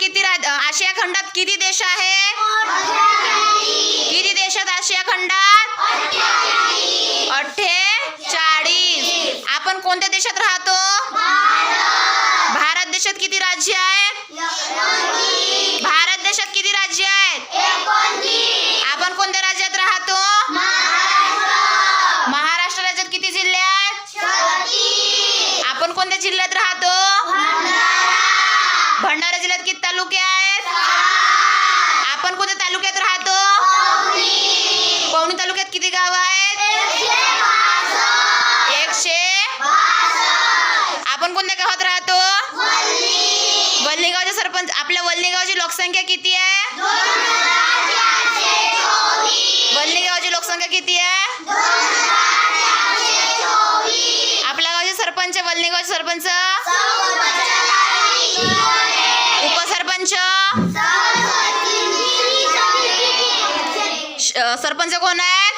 किती आशिया खंडात किती देश आहे? किती देशात आशिया खंडात? अठ्ठेचाळीस. आपण कोणत्या देशात राहतो? भारत देशात किती राज्य आहेत? भारत देशात किती राज्य आहेत? आपण कोणत्या राज्यात राहतो? महाराष्ट्र राज्यात किती जिल्हे आहेत? आपण कोणत्या जिल्ह्यात राहतो? तालुके आहेत आपण कोणत्या तालुक्यात राहतो? पवनी तालुक्यात किती गाव आहेत? एकशे आपण कोणत्या गावात राहतो? वल्ली गावचे सरपंच आपल्या वल्ली गावची लोकसंख्या किती आहे? वल्ली गावची लोकसंख्या किती आहे? आपल्या गावचे सरपंच वल्ली गावचे सरपंच? सरपंच? सरपंच कोण आहे?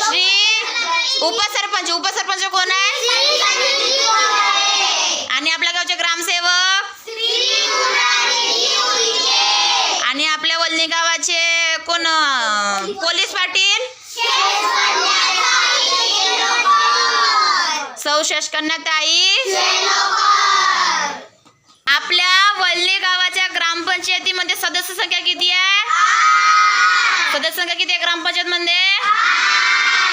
श्री उपसरपंच. उपसरपंच कोण आहे? आणि आपल्या गावचे ग्रामसेवक? आणि आपल्या वल्ली गावाचे कोण पोलीस पाटील? सौ शशकन्याताई ताई वल्ली गावाच्या ग्रामपंचायतीमध्ये सदस्य संख्या किती आहे? सदस्य संख्या किती आहे ग्रामपंचायत मध्ये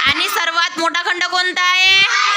आणि सर्वात मोठा खंड कोणता आहे?